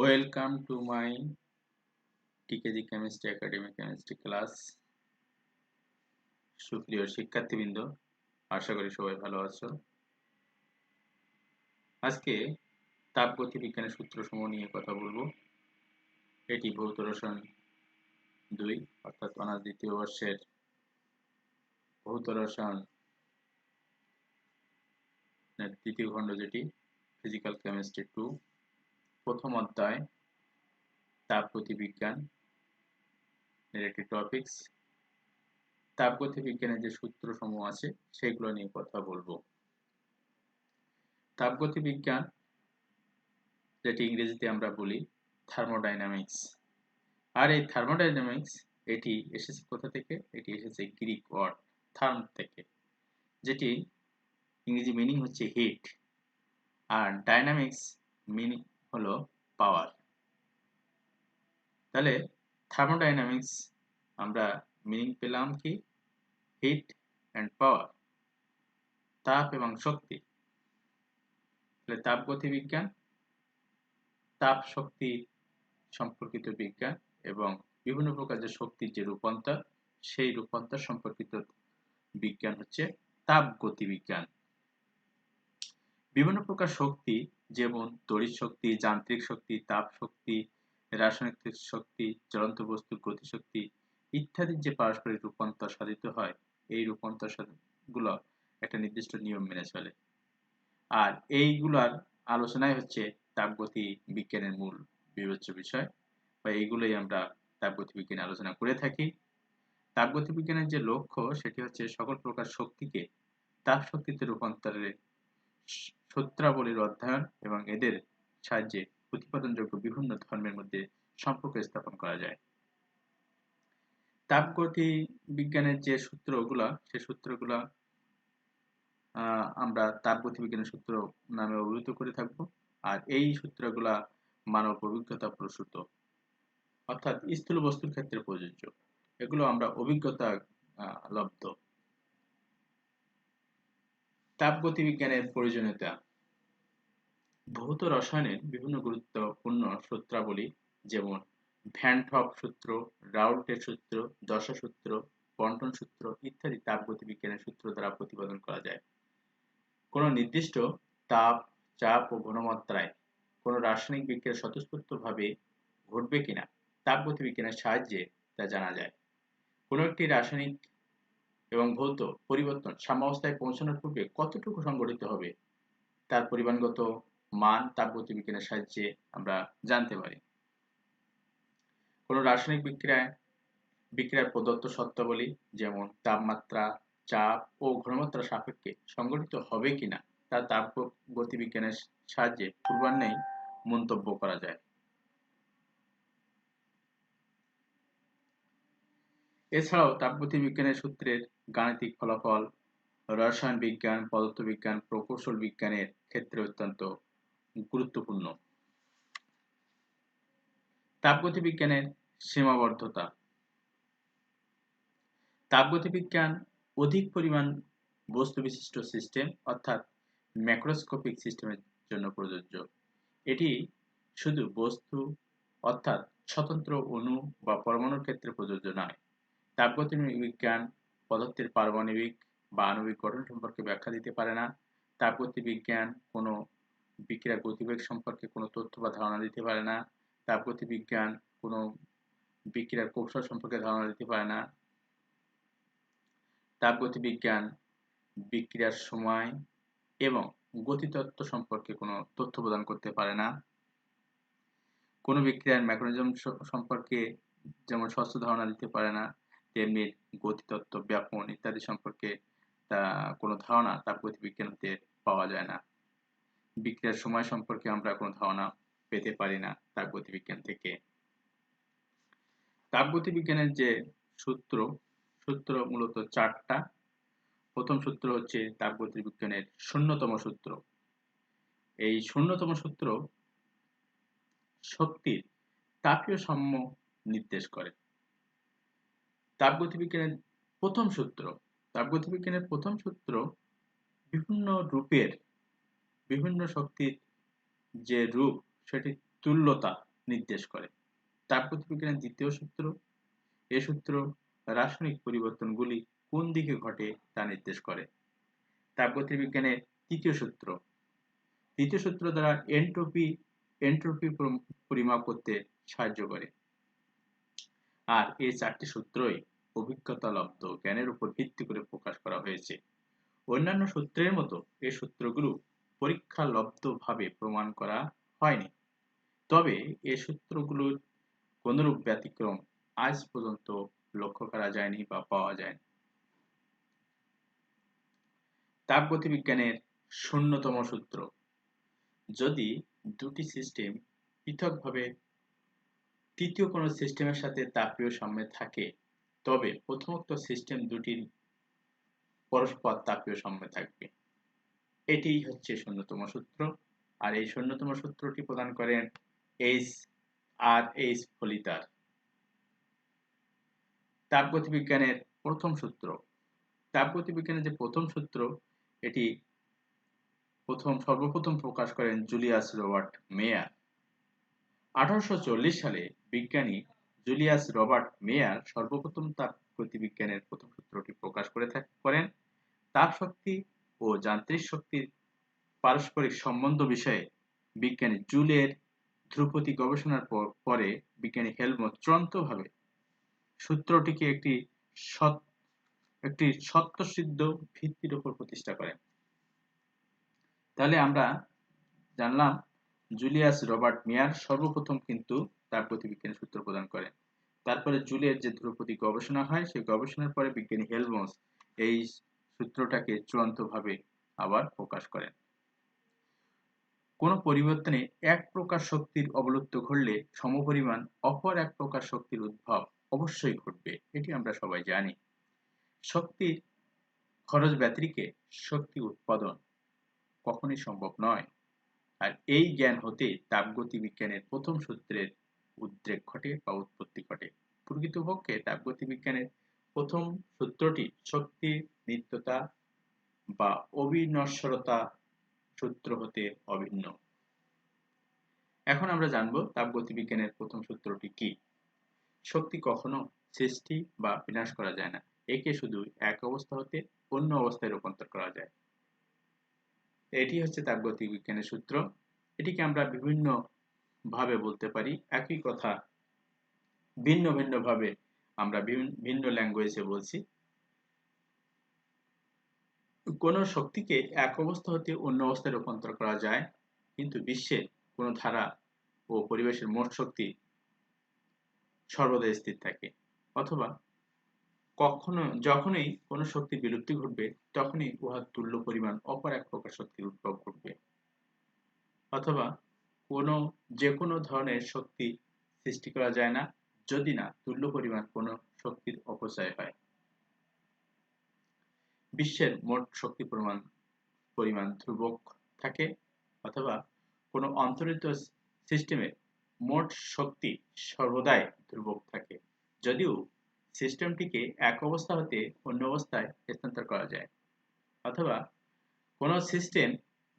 Welcome to my TKG chemistry academy chemistry class সুপ্রিয় শিক্ষার্থীবৃন্দ, আশা করি সবাই ভালো আছো। আজকে তাপগতি বিজ্ঞানের সূত্রসমূহ নিয়ে কথা বলব। এটি ভৌত রসায়ন দুই, অর্থাৎ অনার্স দ্বিতীয় বর্ষের ভৌত রসায়ন দ্বিতীয় খণ্ড যেটি ফিজিক্যাল কেমিস্ট্রি টু প্রথম অধ্যায় তাপগতি বিজ্ঞান, এর একটি টপিকস তাপগতি বিজ্ঞানের যে সূত্র সমূহ আছে, সেগুলো নিয়ে কথা বলব। তাপগতি বিজ্ঞান, যেটি ইংরেজিতে আমরা বলি থার্মোডাইনামিক্স আর এই থার্মোডাইনামিক্স এটি এসেছে কোথা থেকে? এটি এসেছে গ্রিক ওয়ার্ড থার্ম থেকে। যেটি ইংরেজি মিনিং হচ্ছে হিট আর ডাইনামিক্স মিনিং হলো পাওয়ার তাহলে থার্মোডাইনামিক্স আমরা মিনিং পেলাম কি? হিট অ্যান্ড পাওয়ার তাপ এবং শক্তি। তাহলে তাপগতি বিজ্ঞান, তাপ শক্তি সম্পর্কিত বিজ্ঞান এবং বিভিন্ন প্রকার যে শক্তির যে রূপান্তর, সেই রূপান্তর সম্পর্কিত বিজ্ঞান হচ্ছে তাপগতি বিজ্ঞান। বিভিন্ন প্রকার শক্তি যেমন তড়িৎ শক্তি, যান্ত্রিক শক্তি, তাপ শক্তি, রাসায়নিক শক্তি, জ্বলন্ত বস্তুর গতিশক্তি ইত্যাদির যে পারস্পরিক রূপান্তর সাধিত হয়, এই রূপান্তরগুলো একটা নির্দিষ্ট নিয়ম মেনে চলে। আর এইগুলার আলোচনায় হচ্ছে তাপগতি বিজ্ঞানের মূল বিবেচ্য বিষয় বা এইগুলোই আমরা তাপগতি বিজ্ঞানে আলোচনা করে থাকি। তাপগতি বিজ্ঞানের যে লক্ষ্য, সেটি হচ্ছে সকল প্রকার শক্তিকে তাপ শক্তিতে রূপান্তরের সূত্রাবলীর অধ্যয়ন এবং এদের সাহায্যে প্রতিপাদনযোগ্য বিভিন্ন ধর্মের মধ্যে সম্পর্ক স্থাপন করা যায়। তাপগতি বিজ্ঞানের যে সূত্রগুলা, সে সূত্রগুলা আমরা তাপগতি বিজ্ঞানের সূত্র নামে অভিহিত করে থাকব। আর এই সূত্রগুলা মানব অভিজ্ঞতা প্রসূত। অর্থাৎ স্থূল বস্তুর ক্ষেত্রে প্রযোজ্য। এগুলো আমরা অভিজ্ঞতা লব্ধ। তাপগতি বিজ্ঞানের প্রয়োজনীয়তা। ভৌত রসায়নের বিভিন্ন গুরুত্বপূর্ণ সূত্রাবলী যেমন ভ্যানঠক সূত্র রাউল্টের সূত্র, দশা সূত্র বন্টন সূত্র ইত্যাদি তাপগতি বিজ্ঞানের সূত্র দ্বারা প্রতিপাদন করা যায়। কোন নির্দিষ্ট তাপ, চাপ ও ঘনমাত্রায় কোন রাসায়নিক বিক্রিয়া স্বতঃস্ফূর্তভাবে ঘটবে কিনা তাপগতি বিজ্ঞানের সাহায্যে তা জানা যায়। কোনো একটি রাসায়নিক এবং ভৌত পরিবর্তন সাম্যাবস্থায় পৌঁছানোর পূর্বে কতটুকু সংগঠিত হবে, তার পরিমাণগত মান, তাপগতি বিজ্ঞানের সাহায্যে আমরা জানতে পারি। কোনো রাসায়নিক বিক্রিয়ায়, বিক্রিয়ার প্রদত্ত শর্তাবলী যেমন তাপমাত্রা, চাপ ও ঘনমাত্রা সাপেক্ষে সংগঠিত হবে কিনা, তা তাপ গতিবিজ্ঞানের সাহায্যে পূর্বান্নেই মন্তব্য করা যায়। এছাড়াও তাপগতি বিজ্ঞানের সূত্রের গাণিতিক ফলাফল, রসায়ন বিজ্ঞান, পদার্থবিজ্ঞান, প্রকৌশল বিজ্ঞানের ক্ষেত্রে অত্যন্ত গুরুত্বপূর্ণ। তাপগতি বিজ্ঞানের সীমাবদ্ধতা। তাপগতি বিজ্ঞান অধিক পরিমাণ বস্তু বিশিষ্ট সিস্টেম অর্থাৎ ম্যাক্রোস্কোপিক সিস্টেমের জন্য প্রযোজ্য। এটি শুধু বস্তু অর্থাৎ স্বতন্ত্র অণু বা পরমাণুর ক্ষেত্রে প্রযোজ্য নয়। তাপগতি বিজ্ঞান পদার্থের পারমাণবিক বা আণবিক গঠন সম্পর্কে ব্যাখ্যা দিতে পারে না। তাপগতি বিজ্ঞান কোনো বিক্রিয়ার গতিবেগ সম্পর্কে কোনো তথ্য বা ধারণা দিতে পারে না। তাপগতি বিজ্ঞান কোনো বিক্রিয়ার কৌশল সম্পর্কে ধারণা দিতে পারে না। তাপগতি বিজ্ঞান বিক্রিয়ার সময় এবং গতিতত্ত্ব সম্পর্কে কোনো তথ্য প্রদান করতে পারে না। কোনো বিক্রিয়ার মেকানিজম সম্পর্কে যেমন স্বচ্ছ ধারণা দিতে পারে না, তেমনি গতিতত্ত্ব, ব্যাপন ইত্যাদি সম্পর্কে তা কোনো ধারণা তাপগতি বিজ্ঞান হতে পাওয়া যায় না। বিক্রিয়ার সময় সম্পর্কে আমরা কোনো ধারণা পেতে পারি না তাপগতি বিজ্ঞান থেকে। তাপগতি বিজ্ঞানের যে সূত্র সূত্র মূলত চারটা। প্রথম সূত্র হচ্ছে তাপগতি বিজ্ঞানের শূন্যতম সূত্র। এই শূন্যতম সূত্র শক্তির তাপীয় সাম্য নির্দেশ করে। তাপগতি বিজ্ঞানের প্রথম সূত্র তাপগতি বিজ্ঞানের প্রথম সূত্র বিভিন্ন রূপের বিভিন্ন শক্তির যে রূপ সেটি তুল্যতা নির্দেশ করে। তাপগতিবিজ্ঞানের দ্বিতীয় সূত্র, এ সূত্র রাসায়নিক পরিবর্তনগুলি কোন দিকে ঘটে তা নির্দেশ করে। তাপগতিবিজ্ঞানের তৃতীয় সূত্র তৃতীয় সূত্র দ্বারা এন্ট্রপি এন্ট্রপি পরিমাপ করতে সাহায্য করে। আর এই চারটি সূত্রই অভিজ্ঞতা লব্ধ জ্ঞানের উপর ভিত্তি করে প্রকাশ করা হয়েছে। অন্যান্য সূত্রের মতো এই সূত্রগুলো পরীক্ষা লব্ধভাবে প্রমাণ করা হয়নি। তবে এই সূত্রগুলোর কোনরূপ ব্যতিক্রম আজ পর্যন্ত লক্ষ্য করা যায়নি বা পাওয়া যায়নি। তাপগতিবিজ্ঞানের শূন্যতম সূত্র, যদি দুটি সিস্টেম পৃথকভাবে তৃতীয় কোনো সিস্টেমের সাথে তাপীয় সাম্যে থাকে, তবে প্রথমোক্ত সিস্টেম দুটির পরস্পর তাপীয় সাম্যে থাকবে। এটি হচ্ছে শূন্যতম সূত্র। আর এই শূন্যতম সূত্রটি প্রদান করেন এইচ আর এইচ ফলিতার। তাপগতিবিজ্ঞানের প্রথম সূত্র। তাপগতিবিজ্ঞানের যে প্রথম সূত্র, এটি প্রথম, সর্বপ্রথম প্রকাশ করেন জুলিয়াস রবার্ট মেয়ার। আঠারোশো চল্লিশ সালে বিজ্ঞানী জুলিয়াস রবার্ট মেয়ার সর্বপ্রথম তাপ গতিবিজ্ঞানের প্রথম সূত্রটি প্রকাশ করে করেন। তাপ শক্তি ও যান্ত্রিক শক্তির পারস্পরিক সম্বন্ধ বিষয়ে বিজ্ঞানী জুলের ধ্রুপদী গবেষণার পরে বিজ্ঞানী হেলমো চূড়ান্তভাবে সূত্রটিকে একটি সৎ, একটি সত্যসিদ্ধ ভিত্তির উপর প্রতিষ্ঠা করেন। তাহলে আমরা জানলাম জুলিয়াস রবার্ট মিয়ার সর্বপ্রথম কিন্তু তার প্রতি প্রতিবিজ্ঞানের সূত্র প্রদান করেন। তারপরে জুলিয়ার যে ধ্রুপদী গবেষণা হয়, সেই গবেষণার পরে বিজ্ঞানী হেলমস এই সূত্রটাকে চূড়ান্তভাবে আবার প্রকাশ করেন। কোন পরিবর্তনে এক প্রকার শক্তির অবলুপ্ত ঘটলে সমপরিমাণ অপর এক প্রকার শক্তির উদ্ভব অবশ্যই ঘটবে, এটি আমরা সবাই জানি। শক্তির খরচ ব্যতিরিকে শক্তি উৎপাদন কখনই সম্ভব নয়। আর এই জ্ঞান হতে তাপগতি বিজ্ঞানের প্রথম সূত্রের উদ্রেক ঘটে বা উৎপত্তি ঘটে। প্রকৃতপক্ষে তাপগতি বিজ্ঞানের প্রথম সূত্রটি শক্তির নিত্যতা বা অবিনশ্বরতা সূত্র হতে অভিন্ন। এখন আমরা জানব তাপগতি বিজ্ঞানের প্রথম সূত্রটি কি? শক্তি কখনো সৃষ্টি বা বিনাশ করা যায় না। একে শুধু এক অবস্থা হতে অন্য অবস্থায় রূপান্তর করা যায়। এটি হচ্ছে তাপগতিক বিজ্ঞানের সূত্র। এটিকে আমরা বিভিন্ন ভাবে বলতে পারি। একই কথা ভিন্ন ভিন্ন ভাবে আমরা ভিন্ন ল্যাঙ্গুয়েজে বলছি। কোন শক্তিকে এক অবস্থা হতে অন্য অবস্থায় রূপান্তর করা যায়, কিন্তু বিশ্বে কোনো ধারা ও পরিবেশের মোট শক্তি সর্বদা স্থির থাকে। অথবা কখনো, যখনই কোনো শক্তি বিলুপ্তি ঘটবে, তখনই উহার তুল্য পরিমাণ অপর এক প্রকার শক্তির উদ্ভব ঘটবে। অথবা কোনো যে কোনো ধরনের শক্তি সৃষ্টি করা যায় না যদি না তুল্য পরিমাণ কোনো শক্তির অপচয় হয়। বিশ্বের মোট শক্তি পরিমাণ পরিমাণ ধ্রুবক থাকে অথবা কোনো অন্তরিত সিস্টেমে মোট শক্তি সর্বদাই ধ্রুবক থাকে। যদিও সিস্টেমটিকে এক অবস্থা হতে অন্য অবস্থায় স্থানান্তর করা যায় অথবা কোনো সিস্টেম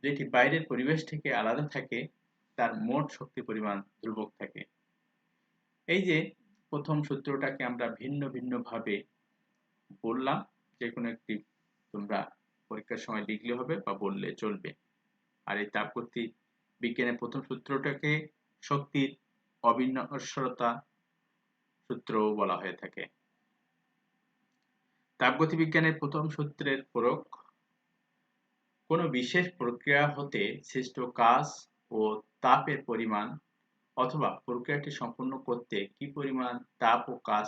যেটি বাইরের পরিবেশ থেকে আলাদা থাকে, তার মোট শক্তি পরিমাণ ধ্রুবক থাকে। এই যে প্রথম সূত্রটাকে আমরা ভিন্ন ভিন্ন ভাবে বললাম যে কোনো একটি তোমরা পরীক্ষার সময় লিখলে হবে বা বললে চলবে। আর এই তাপগতি বিজ্ঞানের প্রথম সূত্রটাকে শক্তির অবিনশ্বরতা সূত্রও বলা হয়ে থাকে। তাপগতিবিজ্ঞানের প্রথম সূত্রের প্রয়োগ, কোনো বিশেষ প্রক্রিয়া হতে সৃষ্ট কাজ ও তাপের পরিমাণ অথবা প্রক্রিয়াটি সম্পূর্ণ করতে কি পরিমাণ তাপ ও কাজ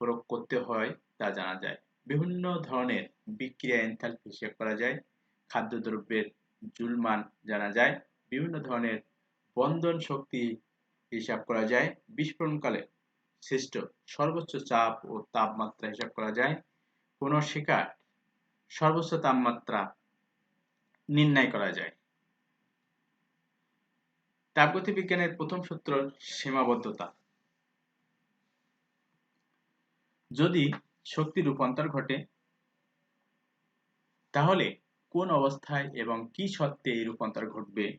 প্রয়োগ করতে হয় তা জানা যায়। বিভিন্ন ধরনের বিক্রিয়া এনথালপি হিসেব করা যায়। খাদ্যদ্রব্যের জুলমান জানা যায়। বিভিন্ন ধরনের বন্ধন শক্তি হিসাব করা যায়। বিস্ফোরণকালে সৃষ্ট সর্বোচ্চ চাপ ও তাপমাত্রা হিসাব করা যায়। কোনো শিকার সর্বোচ্চ তাপমাত্রা নির্ণয় করা যায়। তাপগতি বিজ্ঞানের প্রথম সূত্র সীমাবদ্ধতা। যদি শক্তি রূপান্তর ঘটে, তাহলে কোন অবস্থায় এবং কি সত্ত্বে এই রূপান্তর ঘটবে?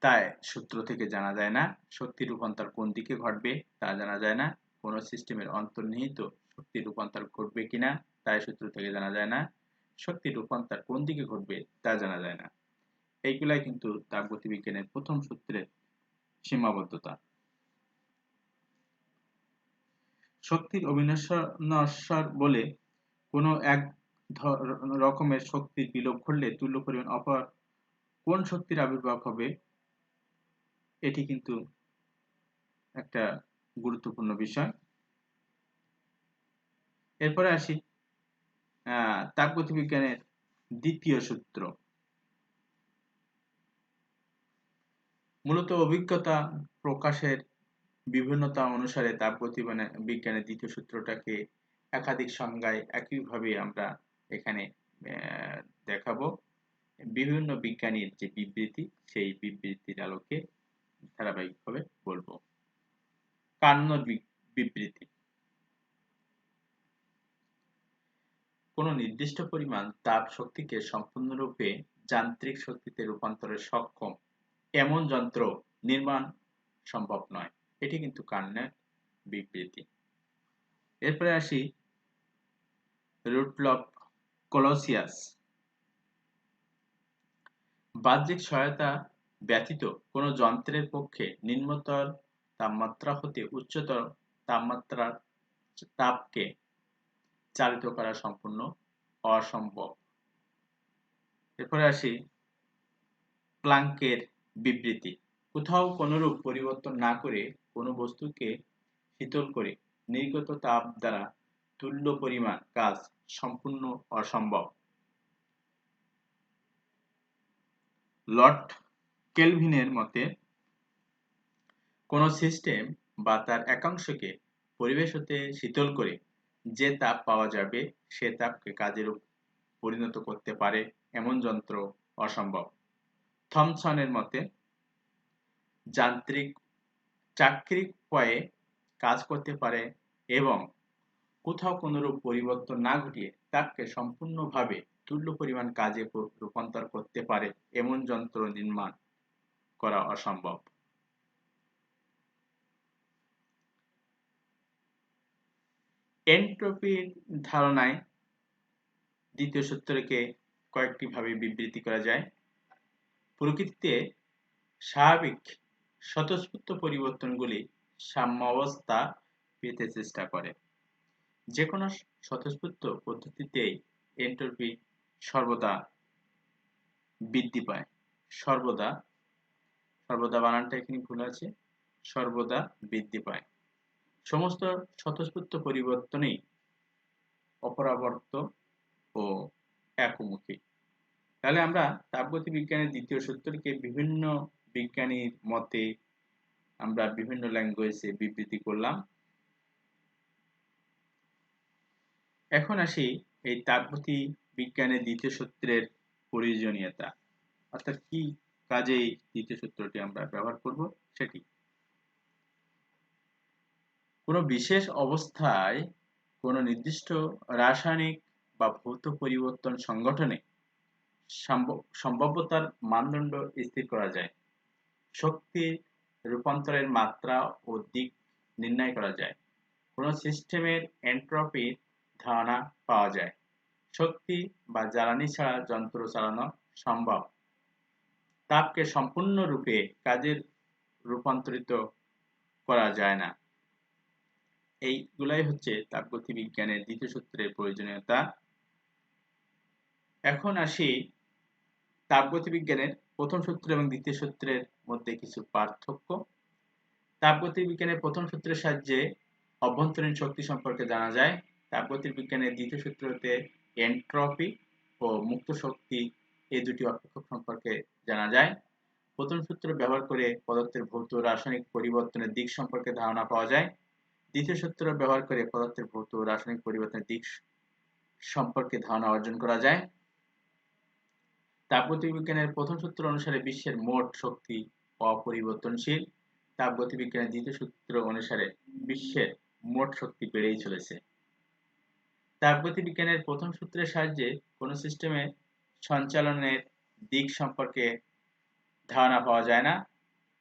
তাই সূত্র থেকে জানা যায় না শক্তি রূপান্তর কোন দিকে ঘটবে, তা জানা যায় না। কোন সিস্টেমের অন্তর্নিহিত শক্তি রূপান্তর ঘটবে কিনা, তাই সূত্র থেকে জানা যায় না। শক্তি রূপান্তর কোন দিকে ঘটবে, তা জানা যায় না। এইগুলাই কিন্তু তাপ গতিবিজ্ঞানের প্রথম সূত্রের সীমাবদ্ধতা। শক্তির অবিনশ্বর বলে কোনো এক রকমের শক্তির বিলোপ ঘটলে তুল্য পরিমাণ অপর কোন শক্তির আবির্ভাব হবে, এটি কিন্তু একটা গুরুত্বপূর্ণ বিষয়। এরপরে আসি, আহ, তাপগতিবিজ্ঞানের দ্বিতীয় সূত্র। মূলত অভিজ্ঞতা প্রকাশের বিভিন্নতা অনুসারে তাপগতি বিজ্ঞানের দ্বিতীয় সূত্রটাকে একাধিক সংজ্ঞায় একইভাবে আমরা এখানে দেখাবো। বিভিন্ন বিজ্ঞানীর যে বিবৃতি, সেই বিবৃতির আলোকে ধারাবাহিকভাবে বলব। কান্নর বিবৃতি। কোন নির্দিষ্ট পরিমাণ তাপ শক্তিকে সম্পূর্ণরূপে যান্ত্রিক শক্তিতে রূপান্তরে সক্ষম এমন যন্ত্র নির্মাণ সম্ভব নয়। এটি কিন্তু কান্নের বিবৃতি। এরপরে আসি রুটলপ কলোসিয়াস। বাহ্যিক সহায়তা ব্যতীত কোনো যন্ত্রের পক্ষে নিম্নতর তাপমাত্রা হতে উচ্চতর তাপমাত্রার তাপকে চালিত করা সম্পূর্ণ অসম্ভব। এরপরে আসি প্লাঙ্কের বিবৃতি। কোথাও কোনরূপ পরিবর্তন না করে কোনো বস্তুকে শীতল করে নির্গত তাপ দ্বারা তুল্য পরিমাণ কাজ সম্পূর্ণ অসম্ভব। লর্ড কেলভিনের মতে, কোন সিস্টেম বা তার একাংশকে পরিবেশ হতে শীতল করে যে তাপ পাওয়া যাবে সে তাপকে কাজের পরিণত করতে পারে এমন যন্ত্র অসম্ভব। থমসনের মতে, যান্ত্রিক চাকরিক উপায়ে কাজ করতে পারে এবং কোথাও কোনোরূপ পরিবর্তন না ঘটিয়ে তাকে সম্পূর্ণভাবে তুল্য পরিমাণ কাজে রূপান্তর করতে পারে এমন যন্ত্র নির্মাণ করা অসম্ভব। এন্ট্রপির ধারণায় দ্বিতীয় সূত্রকে কয়েকটি ভাবে বিবৃতি করা যায়। প্রকৃতিতে স্বাভাবিক স্বতঃস্ফূর্ত পরিবর্তনগুলি সাম্যাবস্থা পেতে চেষ্টা করে। যে কোনো স্বতঃস্ফূর্ত পদ্ধতিতেই এন্ট্রপি সর্বদা বৃদ্ধি পায়। সর্বদা সর্বদা বানানটা এখানে ভুল আছে, সর্বদা বৃদ্ধি পায়। সমস্ত স্বতঃস্ফূর্ত পরিবর্তনেই অপরাবর্ত ও একমুখী। তাহলে আমরা তাপগতি বিজ্ঞানের দ্বিতীয় সূত্রকে বিভিন্ন বিজ্ঞানীর মতে আমরা বিভিন্ন ল্যাঙ্গুয়েজে বিবৃতি করলাম। এখন আসি এই তাপগতি বিজ্ঞানের দ্বিতীয় সূত্রের প্রয়োজনীয়তা, অর্থাৎ কি কাজে দ্বিতীয় সূত্রটি আমরা ব্যবহার করব সেটি। কোনো বিশেষ অবস্থায় কোনো নির্দিষ্ট রাসায়নিক বা ভৌত পরিবর্তন সংগঠনে সম্ভাব্যতার মানদণ্ড স্থির করা যায়। শক্তির রূপান্তরের মাত্রা ও দিক নির্ণয় করা যায়। কোনো সিস্টেমের এন্ট্রপির ধারণা পাওয়া যায়। শক্তি বা জ্বালানি ছাড়া যন্ত্র চালানো সম্ভব। তাপকে সম্পূর্ণরূপে কাজের রূপান্তরিত করা যায় না। এইগুলাই হচ্ছে তাপগতি বিজ্ঞানের দ্বিতীয় সূত্রের প্রয়োজনীয়তা। এখন আসি তাপগতি বিজ্ঞানের প্রথম সূত্র এবং দ্বিতীয় সূত্রের মধ্যে কিছু পার্থক্য। তাপগতি বিজ্ঞানের প্রথম সূত্রের সাহায্যে অভ্যন্তরীণ শক্তি সম্পর্কে জানা যায়। তাপগতির বিজ্ঞানের দ্বিতীয় সূত্রতে এন্ট্রপি ও মুক্ত শক্তি এই দুটি অপেক্ষক সম্পর্কে জানা যায়। প্রথম সূত্র ব্যবহার করে পদার্থের ভৌত রাসায়নিক পরিবর্তনের দিক সম্পর্কে ধারণা পাওয়া যায়। দ্বিতীয় সূত্র ব্যবহার করে পদার্থের ভৌত রাসায়নিক পরিবর্তনের দিক সম্পর্কে ধারণা অর্জন করা যায়। তাপগতিবিজ্ঞানের প্রথম সূত্র অনুসারে বিশ্বের মোট শক্তি অপরিবর্তনশীল। তাপগতিবিজ্ঞানের দ্বিতীয় সূত্র অনুসারে বিশ্বের মোট শক্তি বেড়েই চলেছে। তাপগতিবিজ্ঞানের প্রথম সূত্রের সাহায্যে কোনো সিস্টেমে সঞ্চালনের দিক সম্পর্কে ধারণা পাওয়া যায় না।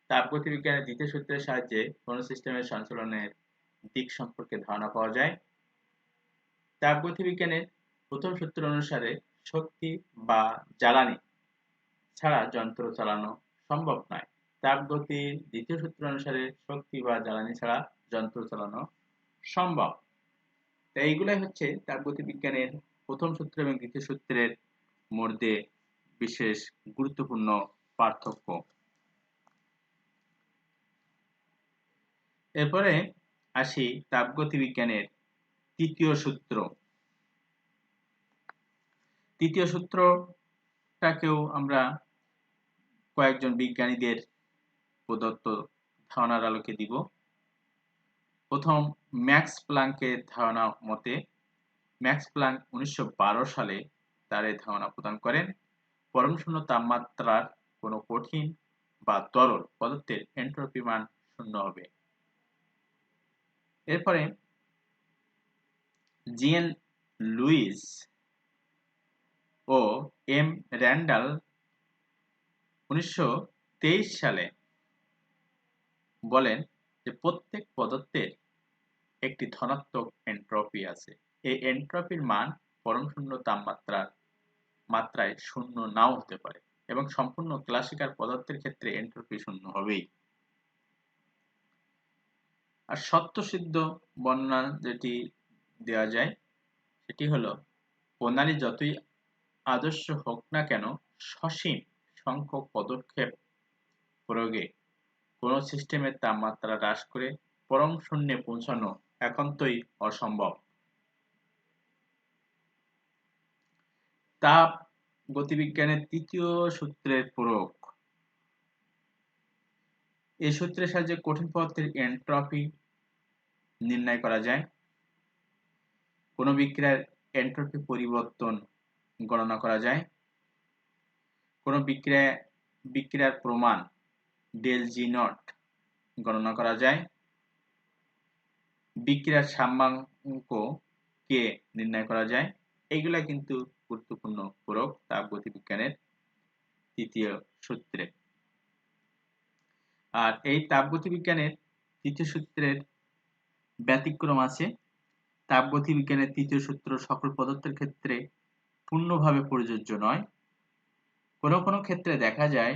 তাপগতিবিজ্ঞানের দ্বিতীয় সূত্রের সাহায্যে কোন সিস্টেমের সঞ্চালনের দিক সম্পর্কে ধারণা পাওয়া যায়। তাপগতিবিজ্ঞানের প্রথম সূত্র অনুসারে শক্তি বা জ্বালানি ছাড়া যন্ত্র চালানো সম্ভব নয়। তাপগতির দ্বিতীয় সূত্র অনুসারে শক্তি বা জ্বালানি ছাড়া যন্ত্র চালানো সম্ভব। তো এইগুলাই হচ্ছে তাপগতি বিজ্ঞানের প্রথম সূত্র এবং দ্বিতীয় সূত্রের মধ্যে বিশেষ গুরুত্বপূর্ণ পার্থক্য। এরপরে আসি তাপগতি বিজ্ঞানের তৃতীয় সূত্র। তৃতীয় সূত্রটাকেও আমরা কয়েকজন বিজ্ঞানীদের প্রদত্ত ধারণার আলোকে দিব। প্রথম, ম্যাক্স প্লাঙ্কের ধারণা মতে, ম্যাক্স প্লাঙ্ক উনিশশো সালে তার এই ধারণা প্রদান করেন। পরম শূন্য তাপমাত্রার কোনো কঠিন বা তরল পদার্থের এন্ট্রপি মান শূন্য হবে। এরপরে, জিএন লুইস ও এম র্যান্ডাল উনিশশো তেইশ সালে বলেন যে প্রত্যেক পদার্থের একটি ধনাত্মক এন্ট্রপি আছে। এই এন্ট্রপির মান পরম শূন্য তাপমাত্রার মাত্রায় শূন্য নাও হতে পারে এবং সম্পূর্ণ ক্লাসিকাল পদার্থের ক্ষেত্রে এন্ট্রপি শূন্য হবেই। আর সত্যসিদ্ধ বর্ণনা যেটি দেওয়া যায়, সেটি হলো, প্রণালী যতই আদর্শ হোক না কেন, সসীম সংখ্যক পদক্ষেপ প্রয়োগে কোন সিস্টেমের তাপমাত্রা হ্রাস করে পরম শূন্যে পৌঁছানো একান্তই অসম্ভব। তাপ গতিবিজ্ঞানের তৃতীয় সূত্রের প্রয়োগ। এই সূত্রের সাহায্যে কঠিন পদার্থের এন্ট্রপি নির্ণয় করা যায়। কোন বিক্রিয়ার এন্ট্রপি পরিবর্তন গণনা করা যায়। কোন বিক্রিয়া, বিক্রিয়ার প্রমাণ ডেল জি নট গণনা করা যায়। বিক্রিয়ার সাম্যাঙ্ক কে নির্ণয় করা যায়। এইগুলা কিন্তু গুরুত্বপূর্ণ প্রয়োগ তাপগতিবিজ্ঞানের তৃতীয় সূত্রে। আর এই তাপগতিবিজ্ঞানের তৃতীয় সূত্রের ব্যতিক্রম আছে। তাপগতিবিজ্ঞানের তৃতীয় সূত্র সকল পদার্থের ক্ষেত্রে পূর্ণভাবে প্রযোজ্য নয়। কোনো কোনো ক্ষেত্রে দেখা যায়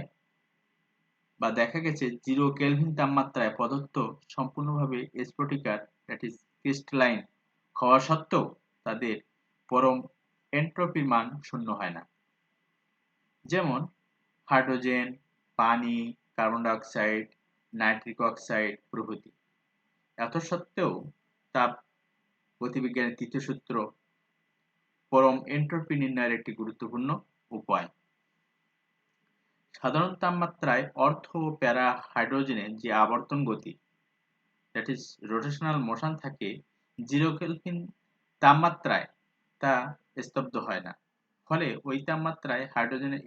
বা দেখা গেছে জিরো কেলভিন তাপমাত্রায় পদার্থ সম্পূর্ণভাবে স্ফটিকার দ্যাট ইজ ক্রিস্টালাইন হওয়া সত্ত্বেও তাদের পরম এন্ট্রপির মান শূন্য হয় না। যেমন হাইড্রোজেন, পানি, কার্বন ডাইঅক্সাইড, নাইট্রিক অক্সাইড প্রভৃতি। এত সত্ত্বেও তাপ গতিবিজ্ঞানের তৃতীয় সূত্র পরম এন্ট্রপি নির্ণয়ের একটি গুরুত্বপূর্ণ উপায়। সাধারণ তাপমাত্রায় অর্থ ও প্যারা হাইড্রোজেনের যে আবর্তন গতি দ্যাট ইজ রোটেশনাল মোশন থাকে জিরো কেলভিন তাপমাত্রায় তা স্তব্ধ হয় না। ফলে ওই তাপমাত্রায় হাইড্রোজেনের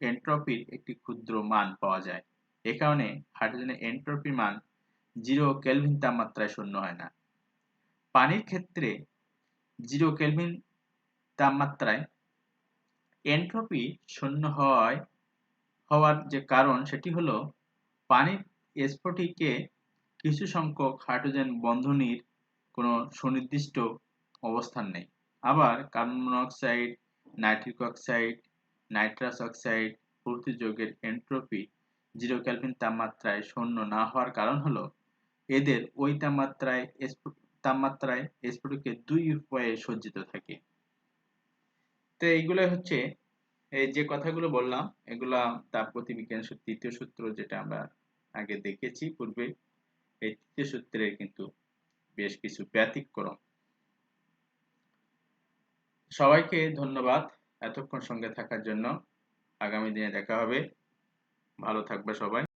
এন্ট্রপির একটি ক্ষুদ্র মান পাওয়া যায়। এ কারণে হাইড্রোজেনের এন্ট্রপির মান জিরো কেলভিন তাপমাত্রায় শূন্য হয় না। পানির ক্ষেত্রে জিরো কেলভিন তাপমাত্রায় এন্ট্রপি শূন্য হওয়ায় হওয়ার যে কারণ সেটি হলো পানির স্ফটিকে কিছু সংখ্যক হাইড্রোজেন বন্ধনীর কোনো সুনির্দিষ্ট অবস্থান নেই। আবার carbon monoxide, nitric oxide, nitrous oxide প্রভৃতি যৌগের এন্ট্রপি জিরো ক্যালভিন তাপমাত্রায় শূন্য না হওয়ার কারণ হলো এদের ওই তাপমাত্রায় তাপমাত্রায় স্ফটিকে দুই উপায়ে সজ্জিত থাকে। তো এইগুলো হচ্ছে, এই যে কথাগুলো বললাম, এগুলা তাপগতি বিজ্ঞান তৃতীয় সূত্র যেটা আমরা আগে দেখেছি পূর্বে, এই তৃতীয় সূত্রের কিন্তু বেশ কিছু ব্যতিক্রম। সবাইকে ধন্যবাদ এতক্ষণ সঙ্গে থাকার জন্য। আগামী দিনে দেখা হবে। ভালো থাকবে সবাই।